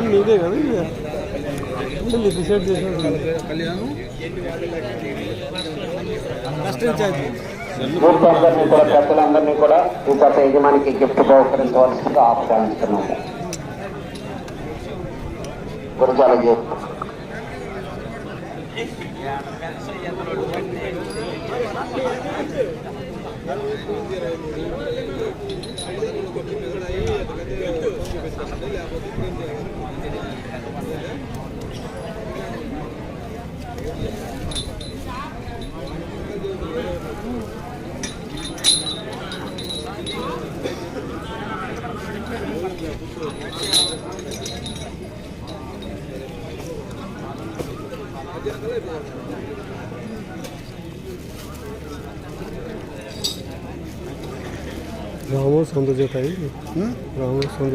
Fan నీదే కదా ఇది? డిసైడ్ చేసిన కళ్యాణం? యూత్ అందరినీ కూడా పెద్దలందరినీ కూడా ఈ గత యజమానికి గిఫ్ట్ బహుకరించవలసిందిగా ఆహ్వానిస్తున్నాము. గురజాల రాము సొంత జత ఇది. రాము సొంత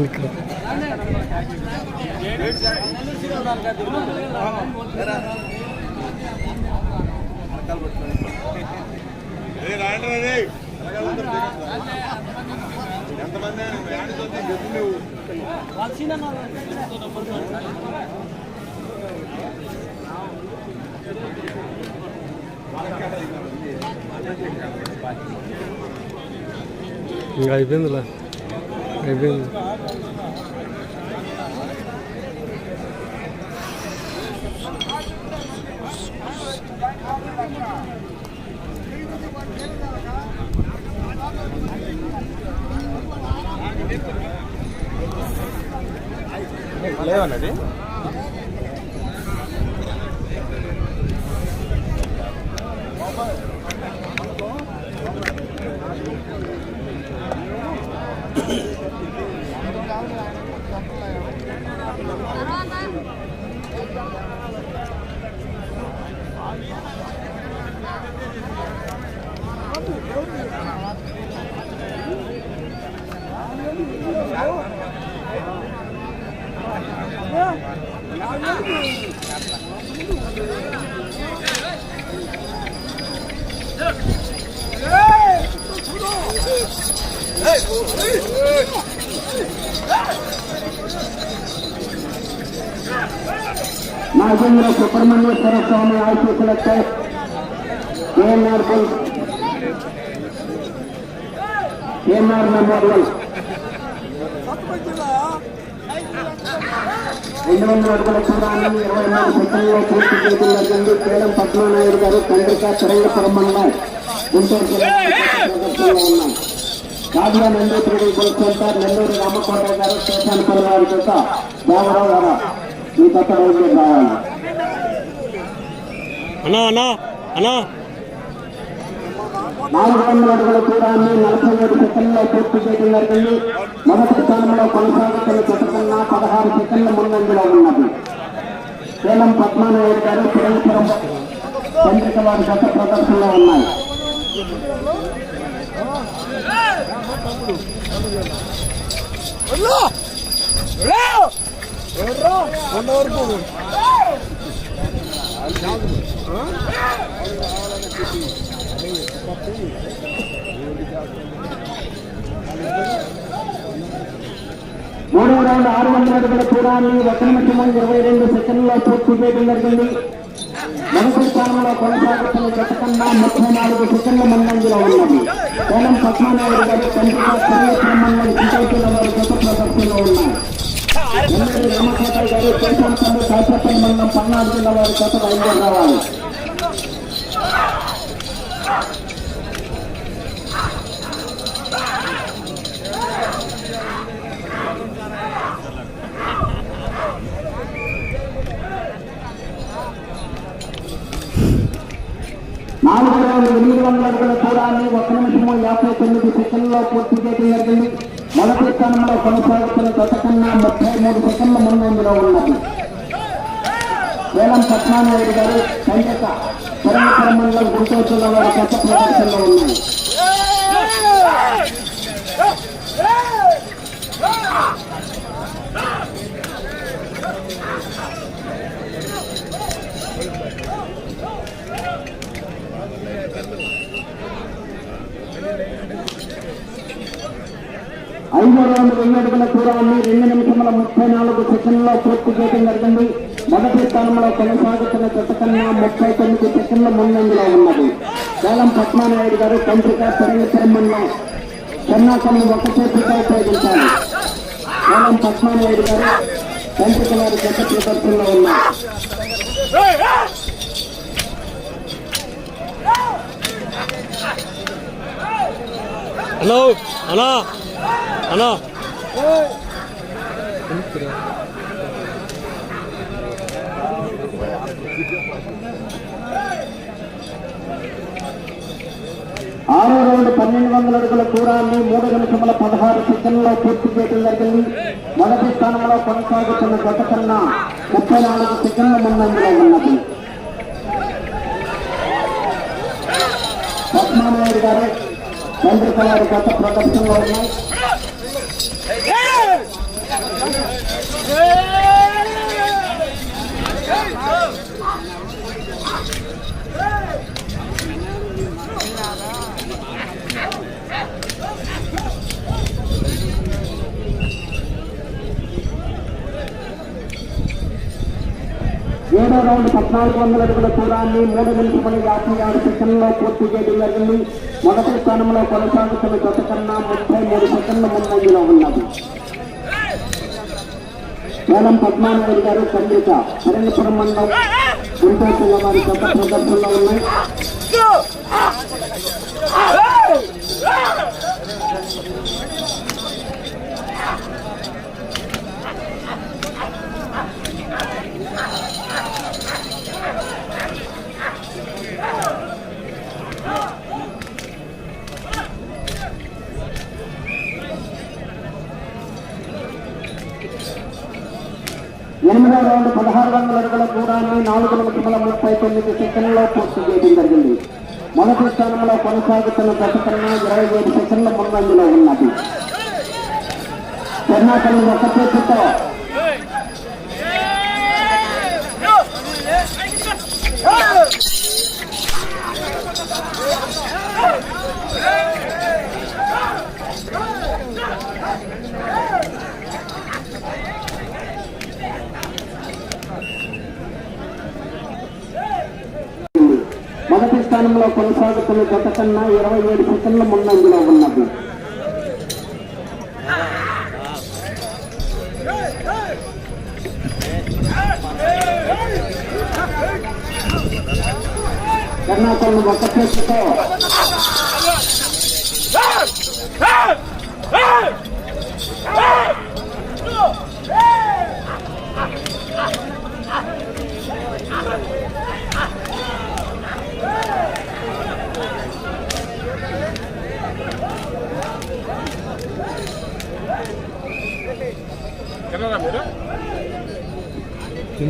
లేరానా ఇక్కడ ఇంకా అయిపోయిందిలా అయిపోయింది. లేవన్నది సుబ్రహ్మణ్యేశ్వర స్వామి ఆశీస్సులతో ఏఎన్ఆర్ కేఎన్ఆర్ మెమోరియల్ రెండు వందల అడుగుల దూరాన్ని ఇరవై నాలుగు సెకండ్లో పూర్తి చేయడం జరిగింది కేలం పద్మనాయుడు గారు తండ్రిక తిరంగపురం మండలం గుంటూరు జిల్లా ప్రదర్శనలో ఉన్నాయి కావ్య నందూపురి గోల్ సెంటర్ నెల్లూరు రామకోట గారు శేషానపల్లి వారి చేత. దేవరావు గారు ఈ కొత్త వైద్యం కావాలి అన్నా అన్నా అన్నా. నాలుగు వందల అడుగుల దూరాన్ని నలభై ఏడు సెకండ్లో పూర్తి చేయడం జరిగింది. మొదటి స్థానంలో కొనసాగుతున్న జత కన్నా పదహారు సెకండ్ల ముందంజలో ఉన్నది. కేలం పద్మానాయుడు గారు తిరంగపురం చంద్రిక వారి గత ప్రదర్శనలో ఉన్నాయి. మూడవ రౌండ్ ఆరు వందల అడుగుల దూరాన్ని ఒక నిమిషం ఇరవై రెండు సెకండ్లో పూర్తి చేయడం జరిగింది. మొదటి స్థానంలో కొనసాగుతున్న జత కన్నా ముప్పై నాలుగు సెకండ్ల ముందంజలో ఉన్నది. కోలం పద్మనాయుడు గారు చంద్రిక తిరంగపురం మండలం చింతల వారి గత ప్రదర్శనలో ఉన్నారు. ఎన్నికల రామకృష్ణ గారు పెంపొంతంలో కాయపట్టణ మండలం పల్నాడు జిల్లా నాలుగు వేల ఎనిమిది వందల అడుగుల దూరాన్ని ఒక నిమిషము యాభై తొమ్మిది సెకండ్లో పూర్తి చేయడం మొదటి స్థానంలో కొనసాగుతున్న గత ముప్పై మూడు సెకండ్ల ముందంజలో ఉన్నది. వేలం పద్మానాయుడు గారు సంగత పరమపర మండలం గుంటూరు వారి గత ప్రదర్శనలో ఉన్నాయి ఐదో రౌండ్ వెయ్యి అడుగుల దూరాన్ని రెండు నిమిషముల ముప్పై నాలుగు సెకండ్లో పూర్తి చేయడం జరిగింది. మొదటి స్థానంలో కొనసాగుతున్న జత ముప్పై తొమ్మిది సెకండ్ల ముందంజలో ఉన్నది. వేలం పద్మానాయుడు గారు కంట్రిక పెరంగపురం మండలం చెన్నాకల్ని ఒక చేతిగా ఉపయోగించాలి. వేలం పద్మానాయుడు గారు కంట్రిక వారి జత ప్రదర్శనలో ఉన్నారు. హలో అలా అలా ఆరో రౌండ్ పన్నెండు వందల అడుగుల దూరాన్ని మూడు నిమిషముల పదహారు సెకండ్లో పూర్తి చేయడం జరిగింది. మొదటి స్థానంలో కొనసాగుతున్న గత కన్నా ముప్పై నాలుగు సెకండ్ల ముందంజలో ఉన్నది. పద్మానాయుడు గారు చంద్రక వారి గత ప్రదర్శనలో ఉన్నాయి. ఏడో రౌండ్ పద్నాలుగు వందల అడుగుల దూరాన్ని మూడు నిమిషముల యాభై ఆరు సెకండ్లో పూర్తి చేయడం జరిగింది. మొదటి స్థానంలో కొనసాగుతున్న గత కన్నా ముప్పై మూడు సెకండ్ల ముందంజలో ఉన్నది. కేవలం పద్మానాయుడు గారు చంద్రిక కరంగపురం మండలం గుంటూరు వారి గత ప్రదర్శనలో ఉన్నాయి. ఎనిమిదో రౌండ్ పదహారు వందల అడుగుల దూరాన్ని నాలుగు నిమిషముల ముప్పై తొమ్మిది సెకండ్లో పూర్తి చేయడం జరిగింది. మొదటి స్థానంలో కొనసాగుతున్న దశ కన్నా ఇరవై ఏడు సెకండ్ల ముందంజలో ఉన్నది. కర్ణాటక ఒక చేతితో Oh! మొదటి స్థానంలో కొనసాగుతున్న గత కన్నా ఇరవై ఏడు సెకండ్ల ముందంజలో ఉన్నది. కర్ణాటక ఒక్క చేతితో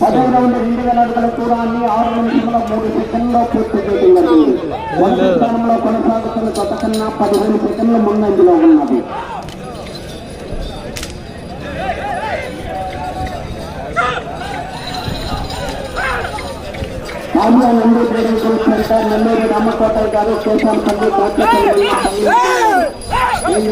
పదవ రౌండ్ రెండు వేల అడుగుల దూరాన్ని ఆరు నిమిషంలో మూడు సెకండ్లో పూర్తి చేయడం జరిగింది మొదటి స్థానంలో కొనసాగుతున్న గత కన్నా పదిహేను సెకండ్ల ముందంజలో ఉన్నది మామూలు Nandi trading group centre Nellore Ramakotaiah garu Kesampalli Kotlapalli ఏం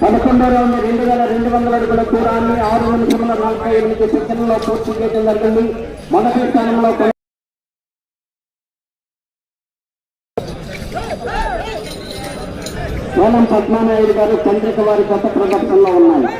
పదకొండో రౌండ్ రెండు వేల రెండు వందల అడుగుల దూరాన్ని ఆరు నిమిషముల నలభై ఎనిమిది సెకండ్లో పూర్తి చేయడం జరిగింది. మొదటి స్థానంలో సోమం సోనం పద్మానాయుడు గారు చంద్రిక వారి గత ప్రదర్శనలో ఉన్నాయి.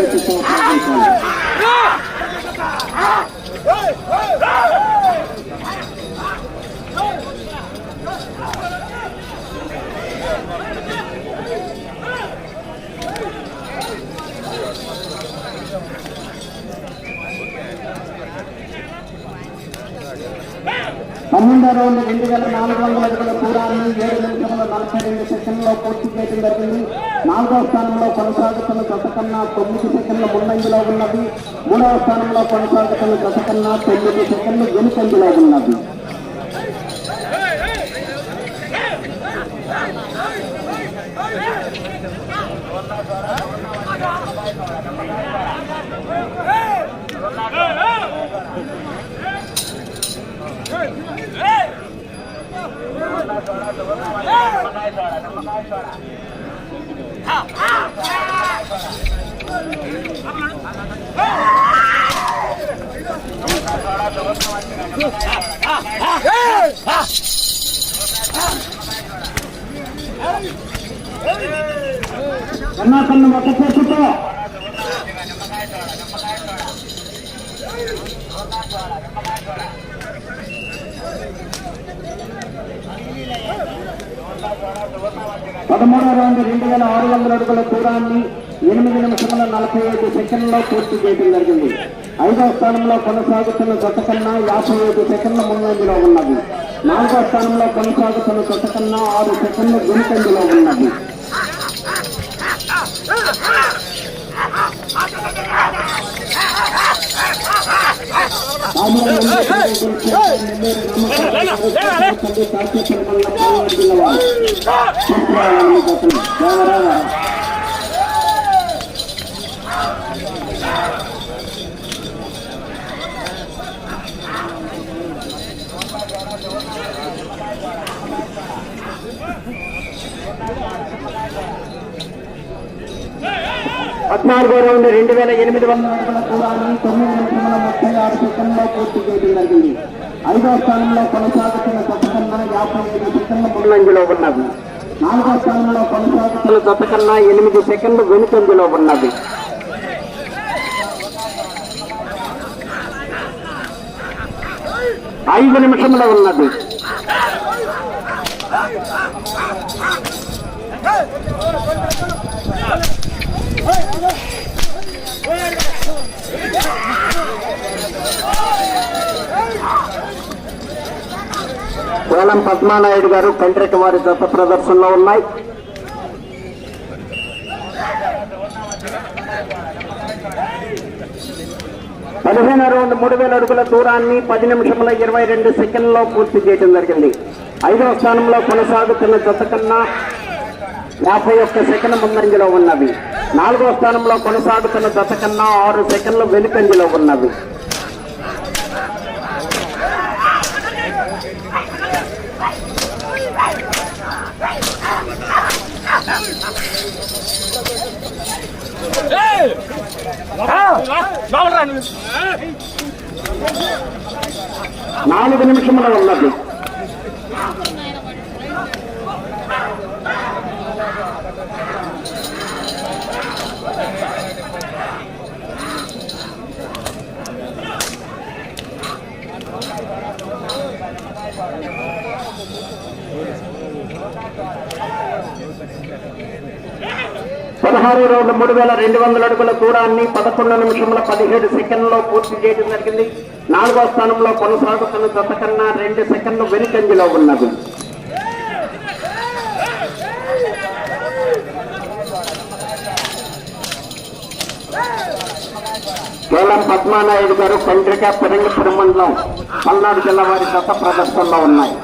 Centro Público. రౌండ్ రెండు వేల నాలుగు వందల అడుగుల దూరాన్ని ఏడు నిమిషముల నలభై రెండు సెకండ్లో పూర్తి చేయడం జరిగింది. నాలుగో స్థానంలో కొనసాగుతున్న జత కన్నా తొమ్మిది సెకండ్ల ముందంజలో ఉన్నది మూడవ స్థానంలో కొనసాగుతున్న జత కన్నా తొమ్మిది సెకండ్లు వెనుకంజలో ఉన్నది కన్నా కన్ను ఒక చేతితో పదమూడవ రౌండ్ రెండు వేల ఆరు వందల అడుగుల దూరాన్ని ఎనిమిది నిమిషముల నలభై ఐదు సెకండ్లో పూర్తి చేయడం జరిగింది. ఐదవ స్థానంలో కొనసాగుతున్న జత కన్నా యాభై ఐదు సెకండ్ల ముందంజలో ఉన్నది. నాలుగో స్థానంలో కొనసాగుతున్న జత కన్నా ఆరు సెకండ్లు గురికంజలో ఉన్నది. దేవరాజ పద్నాలుగో రౌండ్ రెండు వేల ఎనిమిది వందల అడుగుల దూరాన్ని తొమ్మిది నిమిషముల ముప్పై ఆరు సెకండ్లో పూర్తి చేయడం జరిగింది. ఐదో స్థానంలో కొనసాగుతున్న జత కన్నా యాభై ఐదు సెకండ్ల ముందంజలో ఉన్నది నాలుగో స్థానంలో కొనసాగుతున్న జత కన్నా ఎనిమిది సెకండ్లు వెనుకంజలో ఉన్నది ఐదు నిమిషంలో ఉన్నది. వేలం పద్మానాయుడు గారు కంట్రెట్ వారి దత్త ప్రదర్శనలో ఉన్నాయి. పదిహేను రౌండ్ మూడు వేల అడుగుల దూరాన్ని పది నిమిషముల ఇరవై రెండు సెకండ్లో పూర్తి చేయడం జరిగింది. ఐదవ స్థానంలో కొనసాగుతున్న జత కన్నా యాభై ఒక్క సెకండ్ ముందంజలో ఉన్నవి. నాలుగో స్థానంలో కొనసాగుతున్న జత కన్నా ఆరు సెకండ్లు వెనుకంజలో ఉన్నవి. నాలుగు నిమిషముల ఉన్నది. పదహారు రౌండ్ మూడు వేల రెండు వందల అడుగుల దూరాన్ని పదకొండు నిమిషముల పదిహేడు సెకండ్లో పూర్తి చేయడం జరిగింది. నాలుగో స్థానంలో కొనసాగుతున్న జత కన్నా రెండు సెకండ్లు వెనుకంజలో ఉన్నది. కేవలం పద్మానాయుడు గారు పండ్రిక పెరంగపురం మండలం పల్నాడు జిల్లా వారి దత్త ప్రదర్శనలో ఉన్నాయి.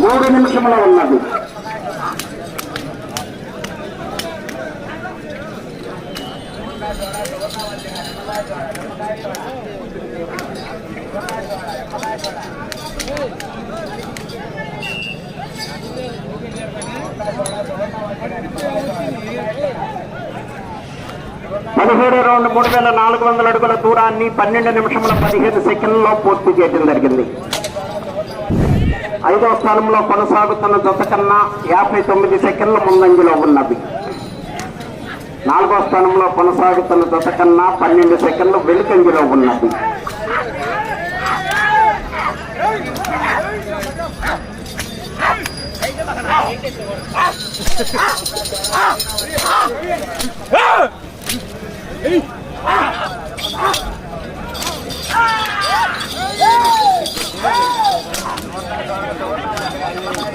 మూడు నిమిషంలో ఉన్నది. పదిహేడు రౌండ్ మూడు వేల నాలుగు వందల అడుగుల దూరాన్ని పన్నెండు నిమిషముల పదిహేను సెకండ్లో పూర్తి చేయడం జరిగింది. ఐదవ స్థానంలో కొనసాగుతున్న జత కన్నా యాభై తొమ్మిది సెకండ్ల ముందంజలో ఉన్నది నాలుగో స్థానంలో కొనసాగుతున్న జత కన్నా పన్నెండు సెకండ్లు వెనుకంజలో ఉన్నది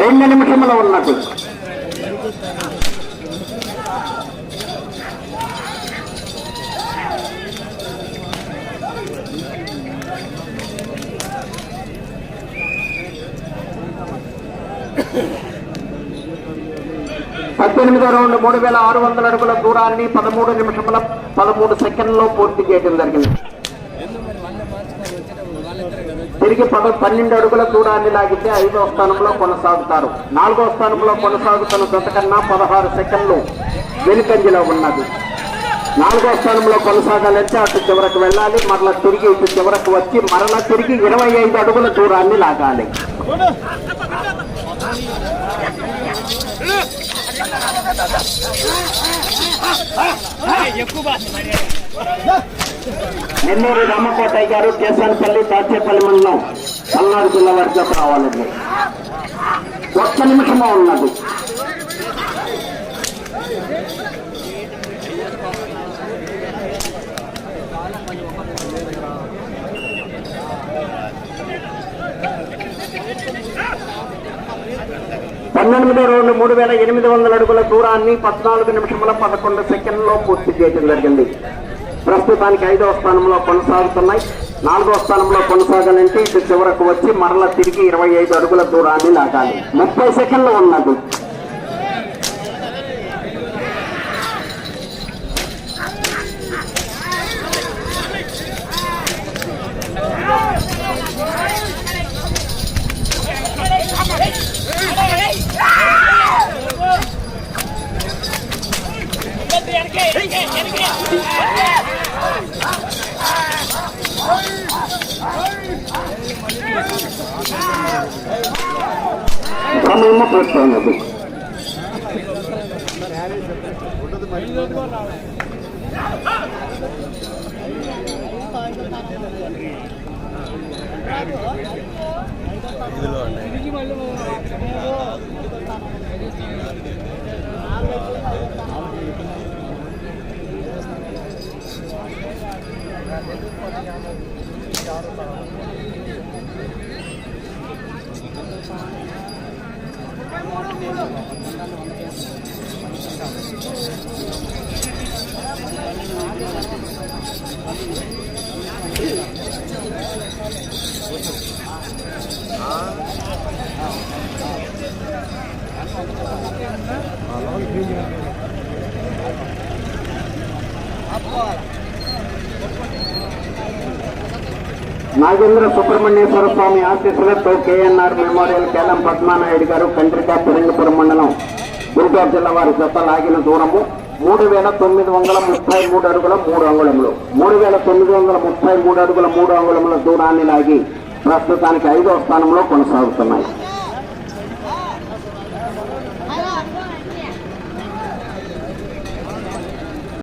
రెండు నిమిషంలో ఉన్నది పద్దెనిమిదో రౌండ్ మూడు వేల ఆరు వందల అడుగుల దూరాన్ని పదమూడు నిమిషముల పదమూడు సెకండ్లో పూర్తి చేయడం జరిగింది. తిరిగి పద పన్నెండు అడుగుల దూరాన్ని లాగితే ఐదో స్థానంలో కొనసాగుతారు. నాలుగో స్థానంలో కొనసాగుతున్న జతకన్నా పదహారు సెకండ్లు వెనుకంజలో ఉన్నది. నాలుగో స్థానంలో కొనసాగాలంటే అటు చివరకు వెళ్ళాలి మరలా తిరిగి ఇటు చివరకు వచ్చి మరలా తిరిగి ఇరవై ఐదు అడుగుల దూరాన్ని లాగాలి. నెల్లూరు రామకోటయ్య గారు కేసానపల్లి తాచేపల్లి మండలం పల్నాడు జిల్లా వరకు రావాలండి. ఒక్క నిమిషమే ఉన్నది. పన్నెండో రోజు మూడు వేల ఎనిమిది వందల అడుగుల దూరాన్ని పద్నాలుగు నిమిషముల పదకొండు సెకండ్లో పూర్తి చేయడం జరిగింది. ప్రస్తుతానికి ఐదవ స్థానంలో కొనసాగుతున్నాయి. నాలుగో స్థానంలో కొనసాగాలంటే ఇటు చివరకు వచ్చి మరల తిరిగి ఇరవై ఐదు అడుగుల దూరాన్ని లాగాలి. ముప్పై సెకండ్లు ఉన్నది. ఇందులో ఉన్నాయి 啊！老李，兄弟，啊，破了。నాగేంద్ర సుబ్రహ్మణ్యేశ్వర స్వామి ఆశీస్సులతో కేఎన్ఆర్ మెమోరియల్ కేలం పద్మానాయుడు గారు కండ్రిక పెరంగపురం మండలం గుంటూరు జిల్లా వారి జత లాగిన దూరము మూడు వేల తొమ్మిది వందల ముప్పై మూడు అడుగుల మూడు అంగుళములు. మూడు వేల తొమ్మిది వందల ముప్పై మూడు అడుగుల మూడు అంగుళముల దూరాన్ని లాగి ప్రస్తుతానికి ఐదో స్థానంలో కొనసాగుతున్నాయి.